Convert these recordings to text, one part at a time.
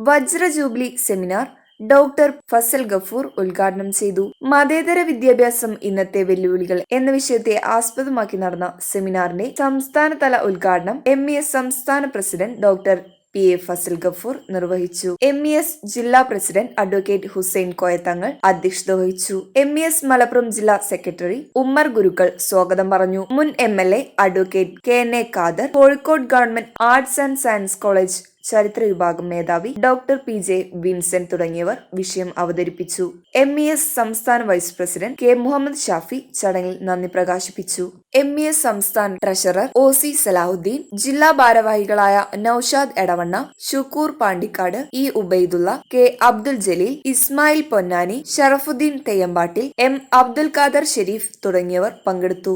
വജ്ര jubilee seminar doctor Fazal Gafoor ഉദ്ഘാടനം ചെയ്തു. മതേതര വിദ്യാഭ്യാസം ഇന്നത്തെ വെല്ലുവിളികൾ എന്ന വിഷയത്തെ ആസ്പദമാക്കി നടന്ന സെമിനാറിന്റെ സംസ്ഥാനതല ഉദ്ഘാടനം എം സംസ്ഥാന president doctor P A Fazal Gafoor നിർവഹിച്ചു. എം ഇ എസ് ജില്ലാ പ്രസിഡന്റ് അഡ്വക്കേറ്റ് ഹുസൈൻ കോയത്തങ്ങൾ അധ്യക്ഷത വഹിച്ചു. എം ഇ എസ് മലപ്പുറം ജില്ലാ സെക്രട്ടറി ഉമ്മർ ഗുരുക്കൾ സ്വാഗതം പറഞ്ഞു. മുൻ M L A advocate K N A Khader Kozhikode government arts and science college ചരിത്ര വിഭാഗം മേധാവി ഡോക്ടർ പി ജെ വിൻസെന്റ് തുടങ്ങിയവർ വിഷയം അവതരിപ്പിച്ചു. എം ഇ എസ് സംസ്ഥാന vice president K Muhammad Shafi ചടങ്ങിൽ നന്ദി പ്രകാശിപ്പിച്ചു. എം ഇ എസ് സംസ്ഥാന ട്രഷറർ ഒ സി സലാഹുദ്ദീൻ ജില്ലാ ഭാരവാഹികളായ Naushad Edavanna Shukkur Pandikkad E Ubaidulla K Abdul Jaleel Ismail Ponnani Sharafuddin Theyyampattil M Abdul Khader Sherif തുടങ്ങിയവർ പങ്കെടുത്തു.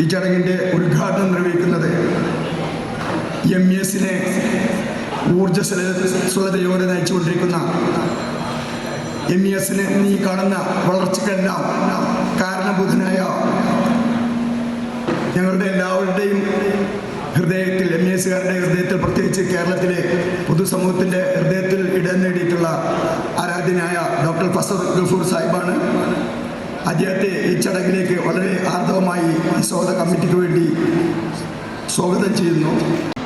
ഈ ചടങ്ങിന്റെ ഉദ്ഘാടനം നിർവഹിക്കുന്നത് എം ഇ ഊർജസ്വലതയോടെ നയിച്ചുകൊണ്ടിരിക്കുന്ന എം ഇ എസിനെ നീ കാണുന്ന വളർച്ചയ്ക്കെല്ലാം കാരണബുധനായ ഞങ്ങളുടെ എല്ലാവരുടെയും ഹൃദയത്തിൽ എം എസുകാരുടെ ഹൃദയത്തിൽ പ്രത്യേകിച്ച് കേരളത്തിലെ പൊതുസമൂഹത്തിന്റെ ഹൃദയത്തിൽ ഇടം നേടിയിട്ടുള്ള ആരാധ്യനായ ഡോക്ടർ ഫസർ ഗഫൂർ സാഹിബാണ്. അദ്ദേഹത്തെ ഈ ചടങ്ങിലേക്ക് വളരെ ആർദ്രവമായി ഈ സ്വാഗത കമ്മിറ്റിക്ക് വേണ്ടി സ്വാഗതം ചെയ്യുന്നു.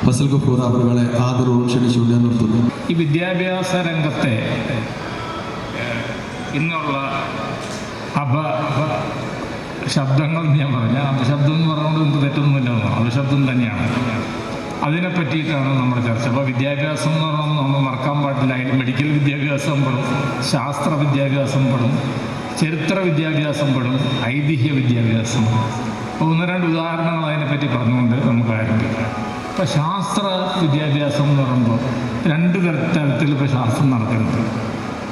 ഫസൽ ഗഫൂർ അവരുകളെ ആദരവും ക്ഷണിച്ചുകൊണ്ട് നിർത്തുന്നു. ഈ വിദ്യാഭ്യാസ രംഗത്തെ ഇന്നുള്ള അപ ശബ്ദങ്ങൾ ഞാൻ പറഞ്ഞ അപശബ്ദം എന്ന് പറഞ്ഞുകൊണ്ട് നമുക്ക് തെറ്റൊന്നുമില്ല. അപശബ്ദം തന്നെയാണ്. അതിനെ പറ്റിയിട്ടാണ് നമ്മുടെ ചർച്ച. അപ്പോൾ വിദ്യാഭ്യാസം എന്ന് പറഞ്ഞാൽ നമ്മൾ മറക്കാൻ പാടില്ല. അതിൽ മെഡിക്കൽ വിദ്യാഭ്യാസം പെടും ശാസ്ത്ര വിദ്യാഭ്യാസം പെടും ചരിത്ര വിദ്യാഭ്യാസം പെടും ഐതിഹ്യ വിദ്യാഭ്യാസം ഒന്ന് രണ്ട് ഉദാഹരണങ്ങൾ അതിനെപ്പറ്റി പറഞ്ഞുകൊണ്ട് നമുക്ക് ആരംഭിക്കാം. ഇപ്പം ശാസ്ത്ര വിദ്യാഭ്യാസം എന്ന് പറയുമ്പോൾ രണ്ട് തര- തരത്തിൽ ഇപ്പോൾ ശാസ്ത്രം നടക്കുന്നത്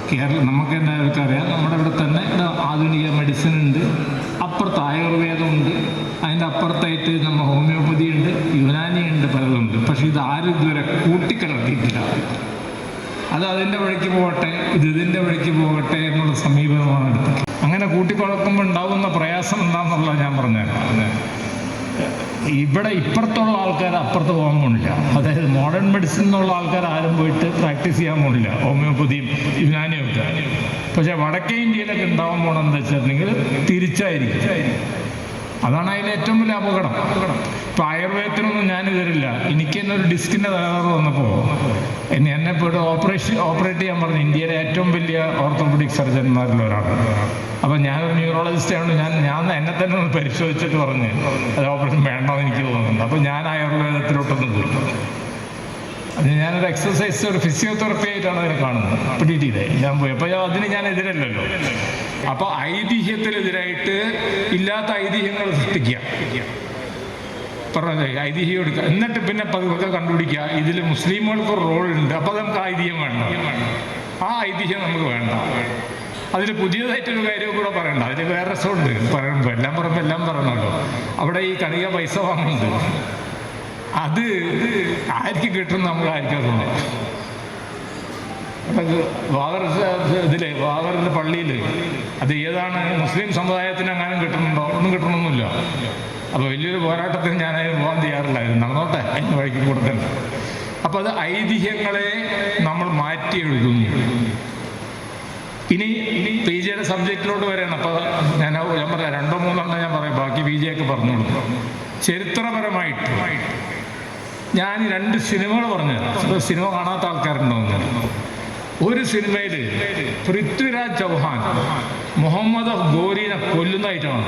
കേരളം നമുക്ക് എല്ലാവർക്കും അറിയാം നമ്മുടെ ഇവിടെ തന്നെ ആധുനിക മെഡിസിൻ ഉണ്ട് അപ്പുറത്ത് ആയുർവേദമുണ്ട് അതിന്റെ അപ്പുറത്തായിട്ട് നമ്മൾ ഹോമിയോപ്പതി ഉണ്ട് യുനാനി ഉണ്ട് പലതുണ്ട് പക്ഷേ ഇത് ആരും ഇതുവരെ കൂട്ടിക്കലർത്തിയിട്ടില്ല. അത് അതിന്റെ വഴിക്ക് പോകട്ടെ ഇത് ഇതിന്റെ വഴിക്ക് പോകട്ടെ എന്നുള്ള സമീപനമാണ് എടുത്തത് അങ്ങനെ കൂട്ടിക്കുഴക്കുമ്പോൾ ഉണ്ടാവുന്ന പ്രയാസം എന്താണെന്നുള്ള ഞാൻ പറഞ്ഞുതരാം. ഇവിടെ ഇപ്പുറത്തുള്ള ആൾക്കാർ അപ്പുറത്ത് പോകാൻ പോണില്ല. അതായത് മോഡേൺ മെഡിസിൻ എന്നുള്ള ആൾക്കാർ ആരും പോയിട്ട് പ്രാക്ടീസ് ചെയ്യാൻ പോണില്ല. ഹോമിയോപ്പതിയും യുനാനിയും ഒക്കെ പക്ഷേ വടക്കേ ഇന്ത്യയിലൊക്കെ ഉണ്ടാവാൻ പോണെന്ന് വെച്ചിട്ടുണ്ടെങ്കിൽ തിരിച്ചായിരിക്കും. അതാണ് അതിലെ ഏറ്റവും വലിയ അപകടം. ഇപ്പം ആയുർവേദത്തിനൊന്നും ഞാൻ ഇതരില്ല എനിക്ക് തന്നെ ഒരു ഡിസ്കിന്റെ തകരാറ് വന്നപ്പോൾ എന്നെ ഇപ്പോൾ ഓപ്പറേഷൻ ഓപ്പറേറ്റ് ചെയ്യാൻ പറഞ്ഞു ഇന്ത്യയിലെ ഏറ്റവും വലിയ ഓർത്തോപെഡിക് സർജന്മാരിൽ ഒരാളാണ് അപ്പം ഞാനൊരു ന്യൂറോളജിസ്റ്റ് ആയതുകൊണ്ട് ഞാൻ ഞാൻ എന്നെ തന്നെ ഒന്ന് പരിശോധിച്ചിട്ട് പറഞ്ഞ് അത് ഓപ്പറേഷൻ വേണമെന്ന് എനിക്ക് തോന്നുന്നുണ്ട്. അപ്പം ഞാൻ ആയുർവേദത്തിലോട്ടൊന്ന് പോയി. അത് ഞാനൊരു എക്സസൈസ് ഒരു ഫിസിയോതെറപ്പി ആയിട്ടാണ് അതിനെ കാണുന്നത്. പിടിയിട്ടേ ഞാൻ പോയി. അപ്പോൾ അതിന് ഞാൻ എതിരല്ലല്ലോ. അപ്പോൾ ഐതിഹ്യത്തിനെതിരായിട്ട് ഇല്ലാത്ത ഐതിഹ്യങ്ങൾ സൃഷ്ടിക്കുക. പറഞ്ഞത് ഐതിഹ്യം എടുക്കുക. എന്നിട്ട് പിന്നെ പതുക്കെ കണ്ടുപിടിക്കുക. ഇതിൽ മുസ്ലിമുകൾക്ക് ഒരു റോളുണ്ട്. അപ്പോൾ നമുക്ക് ഐതിഹ്യം വേണ്ട. ആ ഐതിഹ്യം നമുക്ക് വേണ്ട. അതിൽ പുതിയതായിട്ടൊരു കാര്യം കൂടെ പറയണ്ട. അതിൽ വേറെ രസമുണ്ട്. പറയുമ്പോൾ എല്ലാം പറയുമ്പോൾ എല്ലാം പറയണമല്ലോ അവിടെ ഈ കണിക പൈസ വാങ്ങുന്നുണ്ട്. അത് ആർക്ക് കിട്ടും നമ്മൾ ആയിരിക്കും തോന്നുന്നത് ഇതിലെ വാഗറിന്റെ പള്ളിയിൽ അത് ഏതാണ് മുസ്ലിം സമുദായത്തിന് അങ്ങനെ കിട്ടുന്നുണ്ടോ? ഒന്നും കിട്ടണമെന്നില്ല അപ്പോൾ വലിയൊരു പോരാട്ടത്തിന് ഞാൻ അതിന് പോകാൻ തയ്യാറില്ലായിരുന്നു. നടന്നോട്ടെ അതിന് വഴിക്ക് കൊടുക്കണം അപ്പോൾ അത് ഐതിഹ്യങ്ങളെ നമ്മൾ മാറ്റി എഴുതുന്നു ഇനി പി ജിയുടെ സബ്ജക്റ്റിലോട്ട് വരെയാണ് അപ്പോൾ ഞാൻ ഞാൻ പറയാം രണ്ടോ മൂന്നോ എണ്ണം ഞാൻ പറയാം. ബാക്കി പി ജിയൊക്കെ കൊടുക്കും ചരിത്രപരമായിട്ട് ഞാൻ രണ്ട് സിനിമകൾ പറഞ്ഞു സിനിമ കാണാത്ത ആൾക്കാരുണ്ടോ എന്ന് ഒരു സിനിമയിൽ പൃഥ്വിരാജ് ചൗഹാൻ മുഹമ്മദ് ഗോരിനെ കൊല്ലുന്നതായിട്ടാണ്.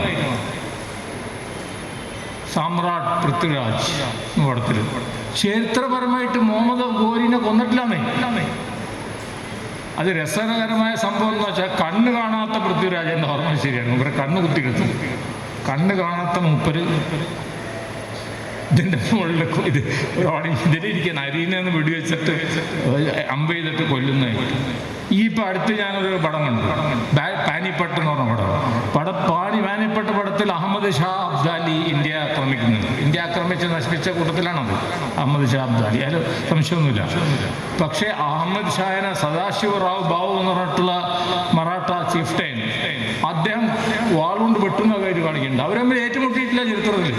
സാമ്രാട്ട് പൃഥ്വിരാജ് എന്ന പടത്തിൽ ചരിത്രപരമായിട്ട് മുഹമ്മദ് ഗോരിനെ കൊന്നിട്ടില്ലാന്നേ. അത് രസകരമായ സംഭവം എന്ന് വെച്ചാൽ കണ്ണ് കാണാത്ത പൃഥ്വിരാജ് എന്ന് ഓർമ്മ ശരിയാണ്. ഇവരെ കണ്ണ് കുത്തിയെടുത്തു കണ്ണ് കാണാത്ത മൂപ്പര് ഇതിന്റെ മുകളിൽ ഇത് ഇതിലിരിക്കുന്ന അരീനെ ഒന്ന് വെടിവെച്ചിട്ട് അമ്പ ചെയ്തിട്ട് കൊല്ലുന്നതായിട്ട് ഈ ഇപ്പം അടുത്ത് ഞാനൊരു പടം കണ്ടു. പാനിപ്പട്ട് എന്ന് പറഞ്ഞ പടം. പടം പാടി പാനിപ്പട്ട് പടത്തിൽ അഹമ്മദ് ഷാ അബ്ദാലി ഇന്ത്യ ആക്രമിക്കുന്നത് ഇന്ത്യ ആക്രമിച്ച് നശിപ്പിച്ച കൂട്ടത്തിലാണത് അഹമ്മദ് ഷാ അബ്ദാലി. അതിൽ സംശയമൊന്നുമില്ല. പക്ഷേ അഹമ്മദ് ഷായനെ സദാശിവ റാവു ബാബു എന്ന് പറഞ്ഞിട്ടുള്ള മറാഠ ചീഫ്റ്റൈൻ അദ്ദേഹം വാളുകൊണ്ട് വെട്ടുന്ന കാര്യം കാണിക്കുന്നുണ്ട്. അവരമ്മിൽ ഏറ്റുമുട്ടിയിട്ടില്ല ചരിത്രത്തിൽ.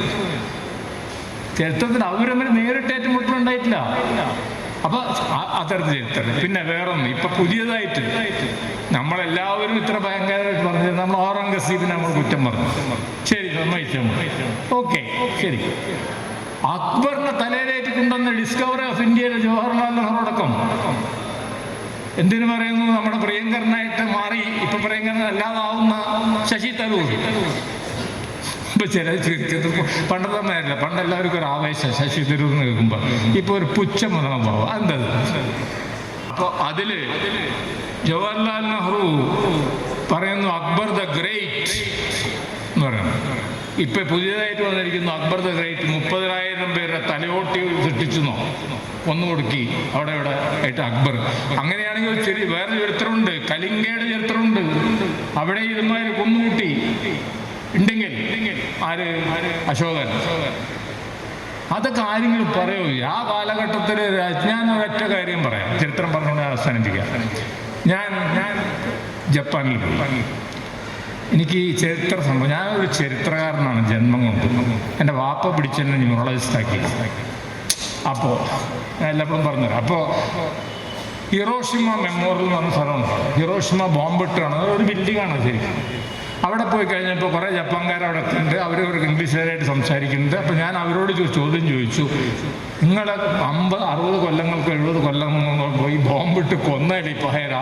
ചരിത്രത്തിൽ അവരമ്മ നേരിട്ട് ഏറ്റുമുട്ടലുണ്ടായിട്ടില്ല. അപ്പൊ അത്തരത്തിൽ ചരിത്രം പിന്നെ വേറൊന്നും. ഇപ്പൊ പുതിയതായിട്ട് നമ്മളെല്ലാവരും ഇത്ര ഭയങ്കരമായിട്ട് പറഞ്ഞത് നമ്മൾ ഔറംഗസീബിനെ നമ്മൾ കുറ്റം പറഞ്ഞു. ശരി സമ്മതിച്ചു ഓക്കെ ശരി. അക്ബറിനെ തലയിലേറ്റ് കൊണ്ടുവന്ന ഡിസ്കവറി ഓഫ് ഇന്ത്യയിലെ ജവഹർലാൽ നെഹ്റു അടക്കം എന്തിനു പറയുന്നു? നമ്മുടെ പ്രിയങ്കരനായിട്ട് മാറി. ഇപ്പൊ പ്രിയങ്കരൻ അല്ലാതാവുന്ന ശശി തരൂർ. ഇപ്പൊ ചില ചുരുക്കത്തിൽ പണ്ടത്തെ പണ്ട് എല്ലാവർക്കും ഒരു ആവേശം ശശി തരൂർ എന്ന് ഇപ്പൊ ഒരു പുച്ഛം മനോഭാവം എന്തത് അപ്പൊ അതിൽ ജവഹർലാൽ നെഹ്റു പറയുന്നു അക്ബർ ദ ഗ്രേറ്റ് എന്ന് പറയുന്നു. ഇപ്പൊ പുതിയതായിട്ട് വന്നിരിക്കുന്നു അക്ബർ ദ ഗ്രേറ്റ്. മുപ്പതിനായിരം പേരെ തലയോട്ടി സൃഷ്ടിച്ചെന്നോ? ഒന്നു കൊടുക്കി. അവിടെ ഇവിടെ ആയിട്ട് അക്ബർ. അങ്ങനെയാണെങ്കിൽ ചെറിയ വേറെ ചരിത്രമുണ്ട്. കലിംഗയുടെ ചരിത്രമുണ്ട്. അവിടെ ഇതുമാതിരി കൊന്നുകൂട്ടി ഉണ്ടെങ്കിൽ ആര്? അശോകൻ. അത് കാര്യങ്ങൾ പറയൂ. ആ കാലഘട്ടത്തിൽ ഞാൻ കാര്യം പറയാം. ചരിത്രം പറഞ്ഞുകൊണ്ട് അവസാനിപ്പിക്കാം. ഞാൻ ഞാൻ ജപ്പാനിൽ പോയി. എനിക്ക് ഈ ചരിത്ര സംഭവം ഞാനൊരു ചരിത്രകാരനാണ് ജന്മം കൊണ്ട്. എന്റെ വാപ്പ പിടിച്ചെന്നെ ന്യൂറോളജിസ്റ്റാക്കി അപ്പോൾ ഞാൻ എല്ലാപ്പോഴും പറഞ്ഞുതരാം. അപ്പോൾ ഹിറോഷിമ മെമ്മോറിയൽ എന്ന് പറഞ്ഞ സ്ഥലമുണ്ട്. ഹിറോഷിമ ബോംബിട്ടാണ്. ഒരു ബിൽഡിങ്ങാണ് ശരിക്കും. അവിടെ പോയി കഴിഞ്ഞപ്പോൾ കുറേ ജപ്പാൻകാർ അവിടെ ഉണ്ട് അവർ ഒരു ഇംഗ്ലീഷുകാരായിട്ട് സംസാരിക്കുന്നുണ്ട്. അപ്പോൾ ഞാൻ അവരോട് ചോദിച്ചു ചോദ്യം ചോദിച്ചു. നിങ്ങൾ അമ്പത് അറുപത് കൊല്ലങ്ങൾക്ക് എഴുപത് കൊല്ലം പോയി ബോംബിട്ട് കൊന്നല്ലേ ഇപ്പൊ ഹേര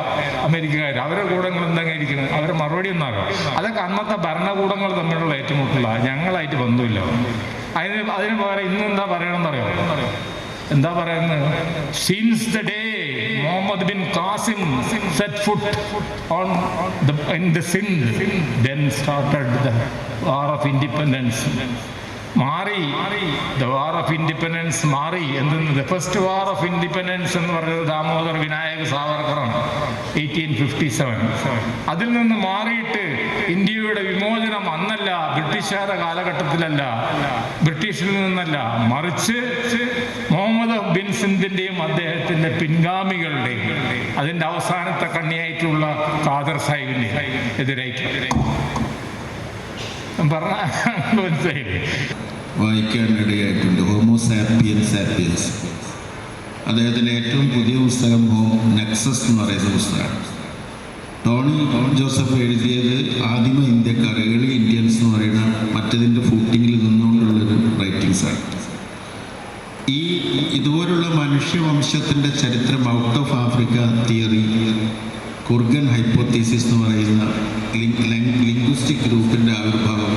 അമേരിക്കക്കാർ അവരുടെ കൂടെ നിങ്ങൾ എന്തെങ്കിലും ഇരിക്കുന്നത് അവരെ മറുപടി ഒന്നാകാം അതൊക്കെ അന്നത്തെ ഭരണകൂടങ്ങൾ തമ്മിലുള്ള ഏറ്റുമുട്ടലാണ് ഞങ്ങളായിട്ട് ബന്ധമില്ല. അതിന് അതിന് പകരം ഇന്ന് എന്താ പറയണമെന്നറിയോ? എന്താ പറയുന്നത്? Since the day Muhammad bin Qasim set foot on in the Sind then started the war of independence മാറി. ദ വാർ ഓഫ് ഇൻഡിപെൻഡൻസ് മാറി. എന്തെന്ന് the first war of independence എന്ന് പറഞ്ഞത് ദാമോദർ വിനായക സാവർക്കറാണ്. എയ്റ്റീൻ ഫിഫ്റ്റി സെവൻ അതിൽ നിന്ന് മാറിയിട്ട് ഇന്ത്യയുടെ വിമോചനം അന്നല്ല ബ്രിട്ടീഷുകാരുടെ കാലഘട്ടത്തിലല്ല ബ്രിട്ടീഷിൽ നിന്നല്ല മറിച്ച് മുഹമ്മദ് ബിൻ സിന്ധിന്റെയും അദ്ദേഹത്തിന്റെ പിൻഗാമികളുടെയും അതിന്റെ അവസാനത്തെ കണ്ണിയായിട്ടുള്ള ഖാദർ സാഹിബിന്റെ എതിരായിട്ട് വായിക്കാനിടയായിട്ടുണ്ട്. ഹോമോ സാപ്പിയൻ സാപ്പിയൻസ് അദ്ദേഹത്തിന്റെ ഏറ്റവും പുതിയ പുസ്തകം ഹോം നെക്സസ് എന്ന് പറയുന്ന പുസ്തകമാണ്. ടോണി ജോസഫ് എഴുതിയത് ആദിമ ഇന്ത്യക്കാർ ഏളി ഇന്ത്യൻസ് എന്ന് പറയുന്ന മറ്റതിന്റെ ഫൂട്ടിങ്ങിൽ നിന്നുകൊണ്ടുള്ളൊരു റൈറ്റിങ്സാണ് ഈ ഇതുപോലുള്ള മനുഷ്യവംശത്തിന്റെ ചരിത്രം out of Africa theory Kurgan hypothesis എന്ന് പറയുന്ന ലിംഗ്വിസ്റ്റിക് ഗ്രൂപ്പിന്റെ ആവിർഭാവം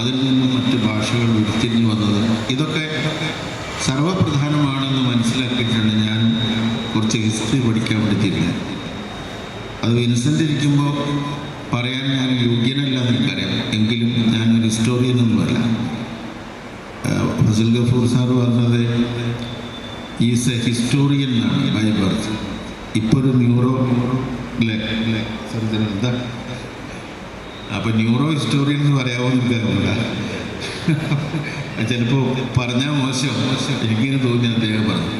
അതിൽ നിന്ന് മറ്റ് ഭാഷകൾ ഉരുത്തിരിഞ്ഞു വന്നത്. ഇതൊക്കെ സർവപ്രധാനമാണെന്ന് മനസ്സിലാക്കിയിട്ടാണ് ഞാൻ കുറച്ച് ഹിസ്റ്ററി പഠിക്കാൻ വേണ്ടി അത് വിൻസെന്റ് ഇരിക്കുമ്പോൾ പറയാൻ ഞാൻ യോഗ്യനല്ല എനിക്കറിയാം. എങ്കിലും ഞാനൊരു ഹിസ്റ്റോറിയൻ ഒന്നുമല്ല ഫസൽ ഗഫൂർ സാർ പറഞ്ഞത് ഈസ് എ ഹിസ്റ്റോറിയൻ എന്നാണ് ബൈ ബർത്ത് ഇപ്പോൾ ഒരു ന്യൂറോ അല്ലേ അല്ലേ സർജൻ എന്താ അപ്പോൾ ന്യൂറോ ഹിസ്റ്റോറിയൻ എന്ന് പറയാമോ എനിക്കറിയില്ല ചിലപ്പോൾ പറഞ്ഞാൽ മോശം. എനിക്കിങ്ങനെ തോന്നി അദ്ദേഹം പറഞ്ഞു.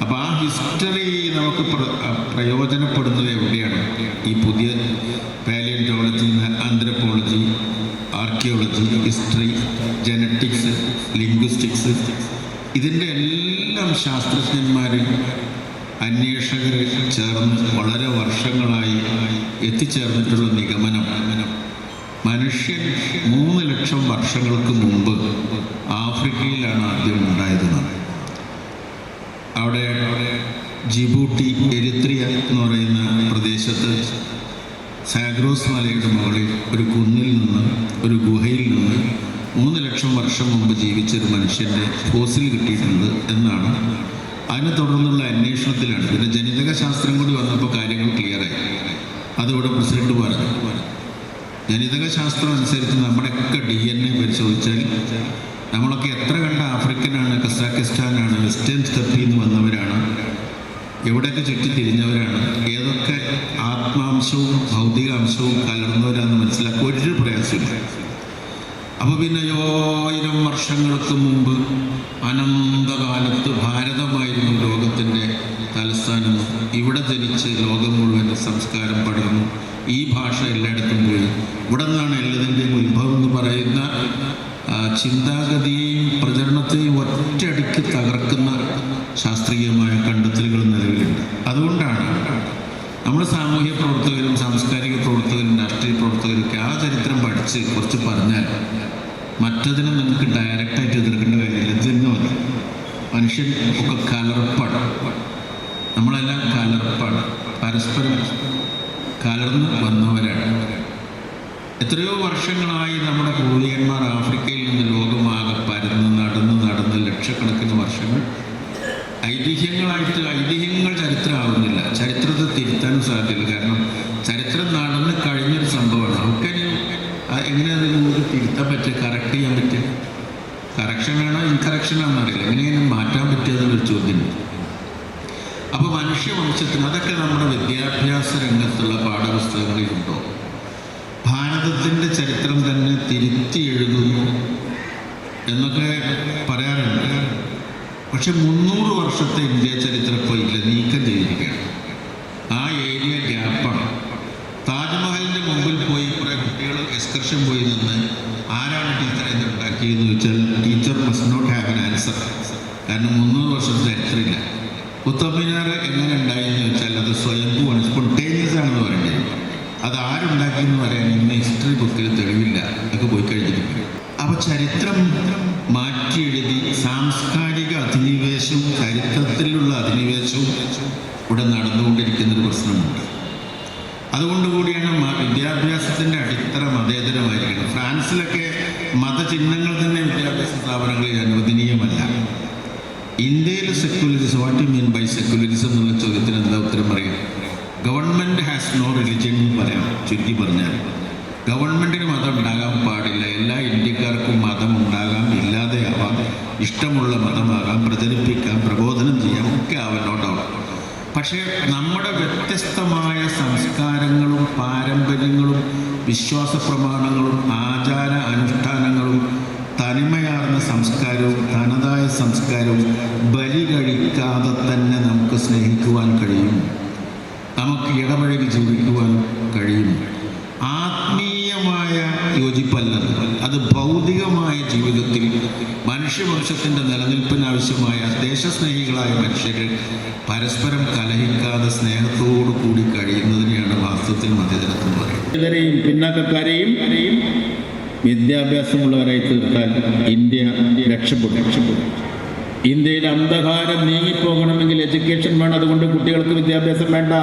അപ്പോൾ ആ ഹിസ്റ്ററി നമുക്ക് പ്ര- പ്രയോജനപ്പെടുന്നത് എവിടെയാണ്? ഈ പുതിയ paleontology anthropology archaeology history genetics linguistics ഇതിന്റെ എല്ലാം ശാസ്ത്രജ്ഞന്മാർ അന്വേഷകർ ചേർന്ന് വളരെ വർഷങ്ങളായി എത്തിച്ചേർന്നിട്ടുള്ള നിഗമനം. മനുഷ്യൻ മൂന്ന് ലക്ഷം വർഷങ്ങൾക്ക് മുമ്പ് ആഫ്രിക്കയിലാണ് ആദ്യം ഉണ്ടായതെന്നാണ് അവിടെ ജിബൂട്ടി എരിത്രിയ എന്ന് പറയുന്ന പ്രദേശത്ത് സാഗ്രോസ് മലയുടെ മുകളിൽ ഒരു കുന്നിൽ നിന്ന് ഒരു ഗുഹയിൽ നിന്ന് മൂന്ന് ലക്ഷം വർഷം മുമ്പ് ജീവിച്ചൊരു മനുഷ്യന്റെ ഫോസിൽ കിട്ടിയിട്ടുണ്ട് എന്നാണ് അതിനെ തുടർന്നുള്ള അന്വേഷണത്തിലാണ്. പിന്നെ ജനിതക ശാസ്ത്രം കൂടി വന്നപ്പോൾ കാര്യങ്ങൾ ക്ലിയറായി അതിവിടെ പ്രസിഡന്റ് പറഞ്ഞു ജനിതക ശാസ്ത്രം അനുസരിച്ച് നമ്മുടെയൊക്കെ ഡി എൻ എ പരിശോധിച്ചാൽ നമ്മളൊക്കെ എത്ര കണ്ട ആഫ്രിക്കനാണ് കസാക്കിസ്ഥാനാണ് വെസ്റ്റേൺ സ്റ്റെപ്പിൽ നിന്ന് വന്നവരാണ് എവിടെയൊക്കെ ചുറ്റി തിരിഞ്ഞവരാണ് ഏതൊക്കെ ആത്മാംശവും ഭൗതികാംശവും കലർന്നവരാണെന്ന് മനസ്സിലാക്കുക ഒരു പ്രയാസമില്ല അപ്പോൾ പിന്നെ ആയിരം വർഷങ്ങൾക്ക് മുമ്പ് അനന്തകാലത്ത് ഭാരതമായിരുന്നു ലോകത്തിന്റെ തലസ്ഥാനം. ഇവിടെ ജനിച്ച് ലോകം മുഴുവൻ സംസ്കാരം പടർന്നു. ഈ ഭാഷ എല്ലായിടത്തും പോയി. ഇവിടെ നിന്നാണ് എല്ലാതിന്റെയും ഉത്ഭവം എന്ന് പറയുന്ന ചിന്താഗതിയെയും പ്രചരണത്തെയും ഒറ്റയടിക്ക് തകർക്കുന്ന ശാസ്ത്രീയമായ കണ്ടെത്തൽ മറ്റതിനെ നമുക്ക് ഡയറക്റ്റായിട്ട് എതിർക്കേണ്ട കാര്യമില്ല ഇത് തന്നെ മതി മനുഷ്യൻ ഒക്കെ കലർപ്പാണ് നമ്മളെല്ലാം കലർപ്പാണ് പരസ്പരം കലർന്ന് വന്നവരാണ് എത്രയോ വർഷങ്ങളായി നമ്മുടെ പൂർവികന്മാർ ആഫ്രിക്കയിൽ നിന്ന് ലോകമാകെ പരന്ന് നടന്ന് നടന്ന് ലക്ഷക്കണക്കിന് വർഷങ്ങൾ ഐതിഹ്യങ്ങളായിട്ട് ഐതിഹ്യങ്ങൾ ചരിത്രമാവുന്നില്ല. ചരിത്രത്തെ തിരുത്താനും സാധ്യമല്ല കാരണം ചരിത്രം നടന്ന് കഴിഞ്ഞൊരു സംഭവമാണ്. നമുക്ക് എങ്ങനെയാണ് നമുക്ക് തിരുത്താൻ പറ്റുക? കറക്റ്റ് ചെയ്യാൻ പറ്റുക? ഇൻകറക്ഷൻ ആണെന്ന് അറിയില്ല. എങ്ങനെയാണ് മാറ്റാൻ പറ്റുക ചോദ്യമുണ്ട് അപ്പോൾ മനുഷ്യവംശത്തിന് അതൊക്കെ നമ്മുടെ വിദ്യാഭ്യാസ രംഗത്തുള്ള പാഠപുസ്തകങ്ങളിലുണ്ടോ ഭാരതത്തിന്റെ ചരിത്രം തന്നെ തിരുത്തി എഴുതുന്നു എന്നൊക്കെ പറയാറുണ്ട്. പക്ഷെ മുന്നൂറ് വർഷത്തെ ഇന്ത്യ ചരിത്രം ഇപ്പോൾ ഇല്ല നീക്കം ചെയ്തിരിക്കുകയാണ്. ആ ഏരിയ ഗ്യാപ്പാണ്. താജ്മഹലിന്റെ മുമ്പിൽ പോയി കുറേ കുട്ടികൾ എക്സ്കർഷൻ പോയി നിന്ന് ആരാണ് ടീച്ചർ ഇത് ഉണ്ടാക്കിയതെന്ന് ചോദിച്ചാൽ ടീച്ചർ മസ് നോട്ട് ഹാവ് എൻ ആൻസർ. കാരണം മുന്നൂറ് വർഷത്തെ ചരിത്രമില്ല കുത്തബ്മിനാർ എങ്ങനെ ഉണ്ടായിരുന്നു ചോദിച്ചാൽ അത് സ്വയംഭൂവാണ് സ്പോണ്ടേനിയസ് ആണെന്ന് പറയേണ്ടത് അത് ആരുണ്ടാക്കിയെന്ന് പറയാൻ ഇന്ന് ഹിസ്റ്ററി ബുക്കിൽ തെളിവില്ല ഒക്കെ പോയി കഴിഞ്ഞിരിക്കും അപ്പോൾ ചരിത്രം മാറ്റി എഴുതി സാംസ്കാരിക അധിനിവേശവും ചരിത്രത്തിലുള്ള അധിനിവേശവും ഇവിടെ നടന്നുകൊണ്ടിരിക്കുന്നൊരു പ്രശ്നമുണ്ട് അതുകൊണ്ട് കൂടിയാണ് മ- വിദ്യാഭ്യാസത്തിന്റെ അടിത്തറ മതേതരമായിരിക്കണം ഫ്രാൻസിലൊക്കെ മതചിഹ്നങ്ങൾ തന്നെ വിദ്യാഭ്യാസ സ്ഥാപനങ്ങളിൽ അനുവദനീയമല്ല ഇന്ത്യയിൽ secularism what you mean by secularism എന്നുള്ള ചോദ്യത്തിന് എന്താ ഉത്തരം പറയും? ഗവൺമെന്റ് ഹാസ് നോ റിലിജൻ എന്ന് പറയാം. ചുരുക്കി പറഞ്ഞാൽ ഗവൺമെന്റിന് മതം ഉണ്ടാകാൻ പാടില്ല. എല്ലാ ഇന്ത്യക്കാർക്കും മതം ഉണ്ടാകാം ഇല്ലാതെയാവാം ഇഷ്ടമുള്ള മതമാകാം പ്രചരിപ്പിക്കാം പ്രബോധനം ചെയ്യാം ഒക്കെ ആവാം നോ ഡൗട്ട് പക്ഷേ നമ്മുടെ വ്യത്യസ്തമായ സംസ്കാരങ്ങളും പാരമ്പര്യങ്ങളും വിശ്വാസ പ്രമാണങ്ങളും ആചാര അനുഷ്ഠാനങ്ങളും തനിമയാർന്ന സംസ്കാരവും തനതായ സംസ്കാരവും ബലി കഴിക്കാതെ തന്നെ നമുക്ക് സ്നേഹിക്കുവാൻ കഴിയും. നമുക്ക് ഇടപഴകി ജീവിക്കുവാൻ കഴിയും. ആത്മീയമായ യോജിപ്പല്ലത് അത് ഭൗതികമായ ജീവിതത്തിൽ മനുഷ്യവംശത്തിന്റെ നിലനിൽപ്പിന് ആവശ്യമായ ദേശസ്നേഹികളായ മനുഷ്യർ പരസ്പരം കലഹിക്കാതെ സ്നേഹത്തോടു കൂടി കഴിയുന്നതിനെയാണ് വാസ്തവത്തിൽ മധ്യതരത്വം ഇതരെയും പിന്നാക്കക്കാരെയും വിദ്യാഭ്യാസമുള്ളവരായി തീർത്താൽ ഇന്ത്യ രക്ഷപ്പെടും. രക്ഷപ്പെടും ഇന്ത്യയിൽ അന്ധകാരം നീങ്ങിപ്പോകണമെങ്കിൽ എഡ്യൂക്കേഷൻ വേണം. അതുകൊണ്ട് കുട്ടികൾക്ക് വിദ്യാഭ്യാസം വേണ്ട.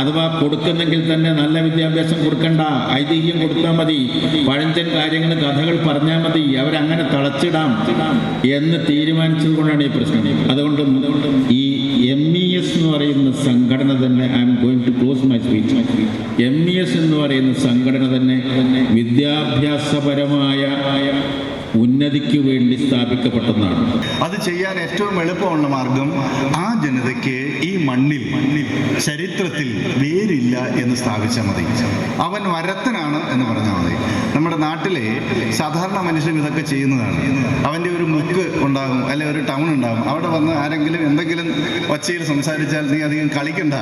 അഥവാ കൊടുക്കുന്നെങ്കിൽ തന്നെ നല്ല വിദ്യാഭ്യാസം കൊടുക്കണ്ട. ഐതിഹ്യം കൊടുത്താൽ മതി. പഴഞ്ചൻ കാര്യങ്ങൾ കഥകൾ പറഞ്ഞാൽ മതി. അവരങ്ങനെ തളച്ചിടാം എന്ന് തീരുമാനിച്ചത് കൊണ്ടാണ് ഈ പ്രശ്നം. അതുകൊണ്ട് ഈ എം ഇ എസ് എന്ന് പറയുന്ന സംഘടന തന്നെ I am going to close my speech M E S എന്ന് പറയുന്ന സംഘടന തന്നെ വിദ്യാഭ്യാസപരമായ ഉന്നതിക്ക് വേണ്ടി സ്ഥാപിക്കപ്പെട്ടതാണ്. അത് ചെയ്യാൻ ഏറ്റവും എളുപ്പമുള്ള മാർഗം ആ ജനതയ്ക്ക് ഈ മണ്ണിൽ മണ്ണിൽ ചരിത്രത്തിൽ വേരില്ല എന്ന് സ്ഥാപിച്ചാൽ മതി. അവൻ വരത്തനാണ് എന്ന് പറഞ്ഞാൽ മതി. നമ്മുടെ നാട്ടിലെ സാധാരണ മനുഷ്യൻ ഇതൊക്കെ ചെയ്യുന്നതാണ്. അവന്റെ ഒരു മുക്ക് ഉണ്ടാകും അല്ലെ ഒരു ടൗൺ ഉണ്ടാകും. അവിടെ വന്ന് ആരെങ്കിലും എന്തെങ്കിലും ഒച്ചയിൽ സംസാരിച്ചാൽ നീ അധികം കളിക്കണ്ട.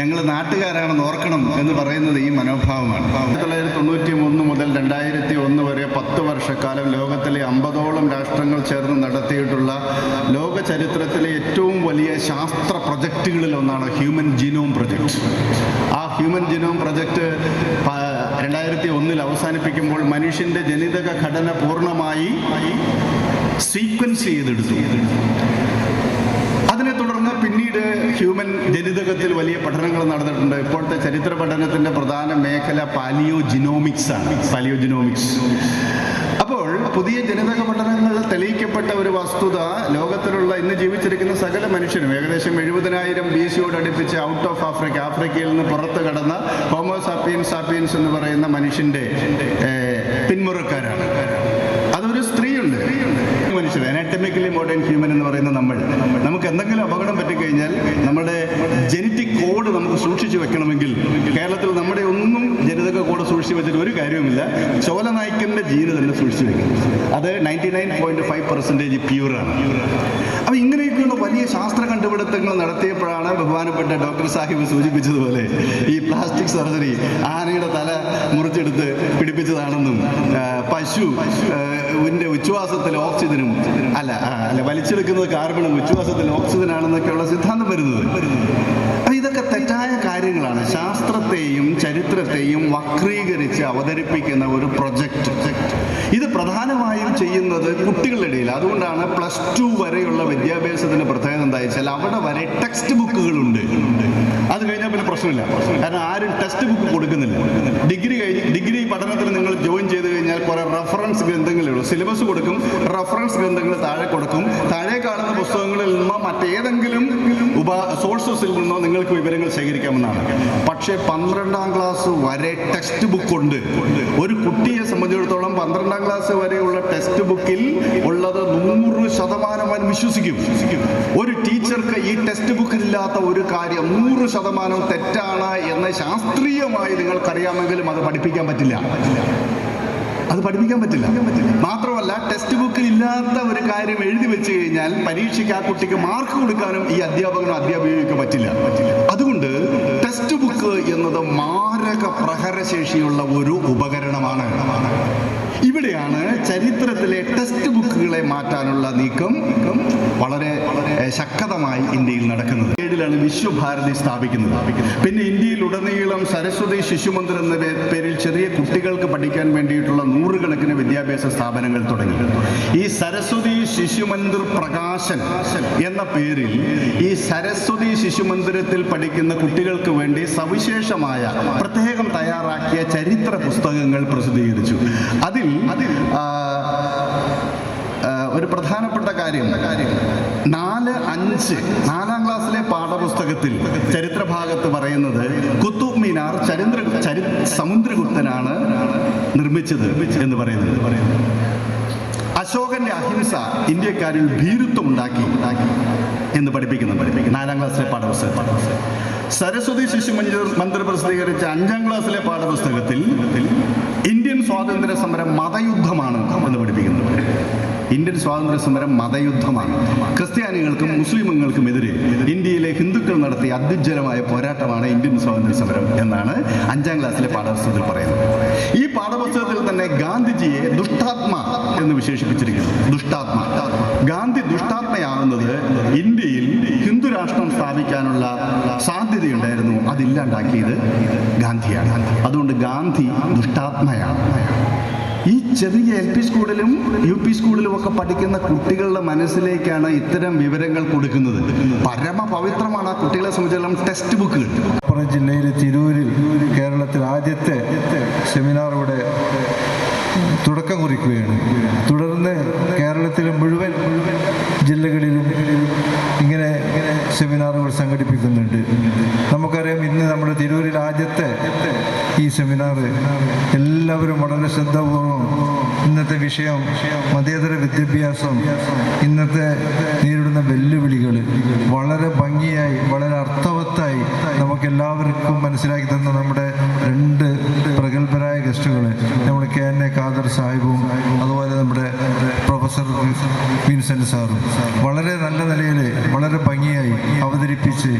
ഞങ്ങൾ നാട്ടുകാരാണെന്ന് ഓർക്കണം എന്ന് പറയുന്നത് ഈ മനോഭാവമാണ്. ആയിരത്തി തൊള്ളായിരത്തി തൊണ്ണൂറ്റി മൂന്ന് മുതൽ രണ്ടായിരത്തി ഒന്ന് വരെ പത്ത് വർഷക്കാലം ലോകത്തിലെ അമ്പതോളം രാഷ്ട്രങ്ങൾ ചേർന്ന് നടത്തിയിട്ടുള്ള ലോക ചരിത്രത്തിലെ ഏറ്റവും വലിയ ശാസ്ത്ര പ്രൊജക്റ്റുകളിൽ ഒന്നാണ് ഹ്യൂമൻ ജീനോം പ്രൊജക്ട് ആ ഹ്യൂമൻ ജീനോം പ്രൊജക്ട് രണ്ടായിരത്തി ഒന്നിൽ അവസാനിപ്പിക്കുമ്പോൾ മനുഷ്യന്റെ ജനിതക ഘടന പൂർണമായി സീക്വൻസ് ചെയ്തെടുത്തു. അതിനെ തുടർന്ന് പിന്നീട് ഹ്യൂമൻ ജനിതകത്തിൽ വലിയ പഠനങ്ങൾ നടന്നിട്ടുണ്ട്. ഇപ്പോഴത്തെ ചരിത്ര പഠനത്തിന്റെ പ്രധാന മേഖല പാലിയോ ജിനോമിക്സ് ആണ്. പാലിയോ ജിനോമിക്സ് പുതിയ ജനിതക പഠനങ്ങൾ തെളിയിക്കപ്പെട്ട ഒരു വസ്തുത ലോകത്തിലുള്ള ഇന്ന് ജീവിച്ചിരിക്കുന്ന സകല മനുഷ്യനും ഏകദേശം എഴുപതിനായിരം ബി സിയോട് അടുപ്പിച്ച് ഔട്ട് ഓഫ് ആഫ്രിക്ക ആഫ്രിക്കയിൽ നിന്ന് പുറത്തു കടന്ന ഹോമോസാപ്പിയൻസ് സാപ്പിയൻസ് എന്ന് പറയുന്ന മനുഷ്യന്റെ പിന്മുറക്കാരാണ്. അതൊരു സ്ത്രീയുണ്ട്. മനുഷ്യർ അനാറ്റമിക്കലി മോഡേൺ ഹ്യൂമൻ എന്ന് പറയുന്ന നമ്മൾ. നമുക്ക് എന്തെങ്കിലും അപകടം പറ്റിക്കഴിഞ്ഞാൽ നമ്മുടെ ജനറ്റിക് കോഡ് നമുക്ക് സൂക്ഷിച്ചു വെക്കണമെങ്കിൽ കേരളത്തിൽ നമ്മുടെ ഒന്നും സൂക്ഷിച്ച് വെച്ചിട്ട് ഒരു കാര്യവുമില്ല. ചോല ചോലനായ്ക്കന്റെ ജീന് തന്നെ സൂക്ഷിച്ചു വെക്കും. അത് ninety nine point five percentage പ്യൂറാണ് അപ്പോൾ ഇങ്ങനെയൊക്കെയുള്ള വലിയ ശാസ്ത്ര കണ്ടുപിടുത്തങ്ങൾ നടത്തിയപ്പോഴാണ് ബഹുമാനപ്പെട്ട ഡോക്ടർ സാഹിബ് സൂചിപ്പിച്ചതുപോലെ ഈ പ്ലാസ്റ്റിക് സർജറി ആനയുടെ തല മുറിച്ചെടുത്ത് പിടിപ്പിച്ചതാണെന്നും പശു ഇതിന്റെ ഉച്ഛ്വാസത്തിൽ ഓക്സിജനും അല്ല അല്ല വലിച്ചെടുക്കുന്നത് കാർബണും ഉച്ഛ്വാസത്തിൽ ഓക്സിജൻ ആണെന്നൊക്കെയുള്ള സിദ്ധാന്തം വരുന്നത്. കാര്യങ്ങളാണ്. ശാസ്ത്രത്തെയും ചരിത്രത്തെയും വക്രീകരിച്ച് അവതരിപ്പിക്കുന്ന ഒരു പ്രൊജക്റ്റ് ഇത് പ്രധാനമായും ചെയ്യുന്നത് കുട്ടികളുടെ ഇടയിൽ. അതുകൊണ്ടാണ് പ്ലസ് ടു വരെയുള്ള വിദ്യാഭ്യാസത്തിന്റെ പ്രത്യേകത എന്താ വെച്ചാൽ അവിടെ വരെ ടെക്സ്റ്റ് ബുക്കുകളുണ്ട്. അത് കഴിഞ്ഞാൽ പിന്നെ പ്രശ്നമില്ല. കാരണം ആരും ടെക്സ്റ്റ് ബുക്ക് കൊടുക്കുന്നില്ല. ഡിഗ്രി കഴിഞ്ഞ് ഡിഗ്രി പഠനത്തിന് നിങ്ങൾ ജോയിൻ ചെയ്ത് കഴിഞ്ഞാൽ കുറെ റഫറൻസ് ഗ്രന്ഥങ്ങളേ ഉള്ളൂ. സിലബസ് കൊടുക്കും റഫറൻസ് ഗ്രന്ഥങ്ങൾ താഴെ കൊടുക്കും. താഴെ കാണുന്ന പുസ്തകങ്ങളിൽ നിന്ന് മറ്റേതെങ്കിലും സോഴ്സസിൽ നിന്നോ നിങ്ങൾക്ക് വിവരങ്ങൾ ശേഖരിക്കാമെന്നാണ്. പക്ഷേ പന്ത്രണ്ടാം ക്ലാസ് വരെ ടെക്സ്റ്റ് ബുക്ക് ഉണ്ട്. ഒരു കുട്ടിയെ സംബന്ധിച്ചിടത്തോളം പന്ത്രണ്ടാം ക്ലാസ് വരെയുള്ള ടെക്സ്റ്റ് ബുക്കിൽ ഉള്ളത് നൂറ് ശതമാനം അവൻ വിശ്വസിക്കും. ഒരു ടീച്ചർക്ക് ഈ ടെക്സ്റ്റ് ബുക്കിലില്ലാത്ത ഒരു കാര്യം നൂറ് ശതമാനം തെറ്റാണ് എന്ന് ശാസ്ത്രീയമായി നിങ്ങൾക്കറിയാമെങ്കിലും അത് പഠിപ്പിക്കാൻ പറ്റില്ല. അത് പഠിപ്പിക്കാൻ പറ്റില്ല. മാത്രമല്ല ടെക്സ്റ്റ് ബുക്കിൽ ഇല്ലാത്ത ഒരു കാര്യം എഴുതി വെച്ച് കഴിഞ്ഞാൽ പരീക്ഷയ്ക്ക് ആ കുട്ടിക്ക് മാർക്ക് കൊടുക്കാനും ഈ അധ്യാപകനും അധ്യാപികയ്ക്ക് പറ്റില്ല. അതുകൊണ്ട് ടെക്സ്റ്റ് ബുക്ക് എന്നത് മാരക പ്രഹരശേഷിയുള്ള ഒരു ഉപകരണമാണ്. ഇവിടെയാണ് ചരിത്രത്തിലെ ടെക്സ്റ്റ് ബുക്കുകളെ മാറ്റാനുള്ള നീക്കം വളരെ ശക്തമായി ഇന്ത്യയിൽ നടക്കുന്നത്. ഏഴിലാണ് വിശ്വഭാരതി സ്ഥാപിക്കുന്നത്. പിന്നെ ഇന്ത്യയിൽ ഉടനീളം സരസ്വതി ശിശുമന്ദിർ എന്ന പേരിൽ ചെറിയ കുട്ടികൾക്ക് പഠിക്കാൻ വേണ്ടിയിട്ടുള്ള നൂറുകണക്കിന് വിദ്യാഭ്യാസ സ്ഥാപനങ്ങൾ തുടങ്ങി. ഈ സരസ്വതി ശിശുമന്ദിർ പ്രകാശൻ എന്ന പേരിൽ ഈ സരസ്വതി ശിശുമന്ദിരത്തിൽ പഠിക്കുന്ന കുട്ടികൾക്ക് വേണ്ടി സവിശേഷമായ പ്രത്യേകം തയ്യാറാക്കിയ ചരിത്ര പുസ്തകങ്ങൾ പ്രസിദ്ധീകരിച്ചു. അതിൽ ആ, ഒരു പ്രധാനപ്പെട്ട കാര്യം. നാല് അഞ്ച് നാലാം ക്ലാസ്സിലെ പാഠപുസ്തകത്തിൽ ചരിത്ര ഭാഗത്ത് പറയുന്നത് കുത്തുബ് മിനാർ ചരിത്ര ചരി സമുദ്രഗുപ്തനാണ് നിർമ്മിച്ചത് എന്ന് പറയുന്നത്. അശോകന്റെ അഹിംസ ഇന്ത്യക്കാരിൽ ഭീരുത്വം ഉണ്ടാക്കി ഉണ്ടാക്കി എന്ന് പഠിപ്പിക്കുന്നു പഠിപ്പിക്കുന്നു. നാലാം ക്ലാസ്സിലെ പാഠപുസ്തകം. പാഠപുസ്തകം സരസ്വതി ശിശു മന്ദിർ മന്ദിർ പ്രസിദ്ധീകരിച്ച അഞ്ചാം ക്ലാസ്സിലെ പാഠപുസ്തകത്തിൽ ഇന്ത്യൻ സ്വാതന്ത്ര്യ സമരം മതയുദ്ധമാണ് എന്ന് പഠിപ്പിക്കുന്നത് ഇന്ത്യൻ സ്വാതന്ത്ര്യ സമരം മതയുദ്ധമാണ്. ക്രിസ്ത്യാനികൾക്കും മുസ്ലിമുകൾക്കും എതിരെ ഇന്ത്യയിലെ ഹിന്ദുക്കൾ നടത്തിയ അത്യുജ്വലമായ പോരാട്ടമാണ് ഇന്ത്യൻ സ്വാതന്ത്ര്യ സമരം എന്നാണ് അഞ്ചാം ക്ലാസ്സിലെ പാഠപുസ്തകത്തിൽ പറയുന്നത്. ഈ പാഠപുസ്തകത്തിൽ തന്നെ ഗാന്ധിജിയെ ദുഷ്ടാത്മ എന്ന് വിശേഷിപ്പിച്ചിരിക്കുന്നു. ദുഷ്ടാത്മ. ഗാന്ധി ദുഷ്ടാത്മയാകുന്നത് ഇന്ത്യയിൽ രാഷ്ട്രം സ്ഥാപിക്കാനുള്ള സാധ്യതയുണ്ടായിരുന്നു. അതില്ലാണ്ടാക്കിയത് ഗാന്ധിയാണ്. അതുകൊണ്ട് ഗാന്ധി ദുഷ്ടാത്മയാണ്. ഈ ചെറിയ എൽ പി സ്കൂളിലും യു പി സ്കൂളിലും ഒക്കെ പഠിക്കുന്ന കുട്ടികളുടെ മനസ്സിലേക്കാണ് ഇത്തരം വിവരങ്ങൾ കൊടുക്കുന്നത്. പരമപവിത്രമാണ് ആ കുട്ടികളെ സംബന്ധിച്ചിടത്തോളം ടെക്സ്റ്റ് ബുക്കുകൾ മലപ്പുറം ജില്ലയിലെ തിരൂരിൽ കേരളത്തിൽ ആദ്യത്തെ സെമിനാർ ഇവിടെ തുടക്കം കുറിക്കുകയാണ്. തുടർന്ന് കേരളത്തിലെ മുഴുവൻ ജില്ലകളിലും ഇങ്ങനെ സെമിനാറുകൾ സംഘടിപ്പിക്കുന്നുണ്ട്. നമുക്കറിയാം ഇന്ന് നമ്മുടെ തിരൂരിൽ ആദ്യത്തെ ഈ സെമിനാർ എല്ലാവരും വളരെ ശ്രദ്ധാപൂർവം ഇന്നത്തെ വിഷയം മതേതര വിദ്യാഭ്യാസം ഇന്നത്തെ നേരിടുന്ന വെല്ലുവിളികൾ വളരെ ഭംഗിയായി വളരെ അർത്ഥവത്തായി നമുക്ക് എല്ലാവർക്കും മനസ്സിലാക്കി തന്ന നമ്മുടെ രണ്ട് പ്രഗത്ഭരായ ഗസ്റ്റുകൾ നമ്മുടെ കെ എൻ എ ഖാദർ സാഹിബും പ്രൊഫസർ വിൻസെന്റ് സാറും വളരെ നല്ല നിലയിൽ വളരെ ഭംഗിയായി അവതരിപ്പിച്ച്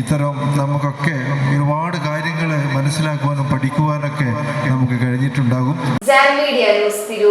ഇത്തരം നമുക്കൊക്കെ ഒരുപാട് കാര്യങ്ങൾ മനസ്സിലാക്കുവാനും പഠിക്കുവാനൊക്കെ നമുക്ക് കഴിഞ്ഞിട്ടുണ്ടാകും.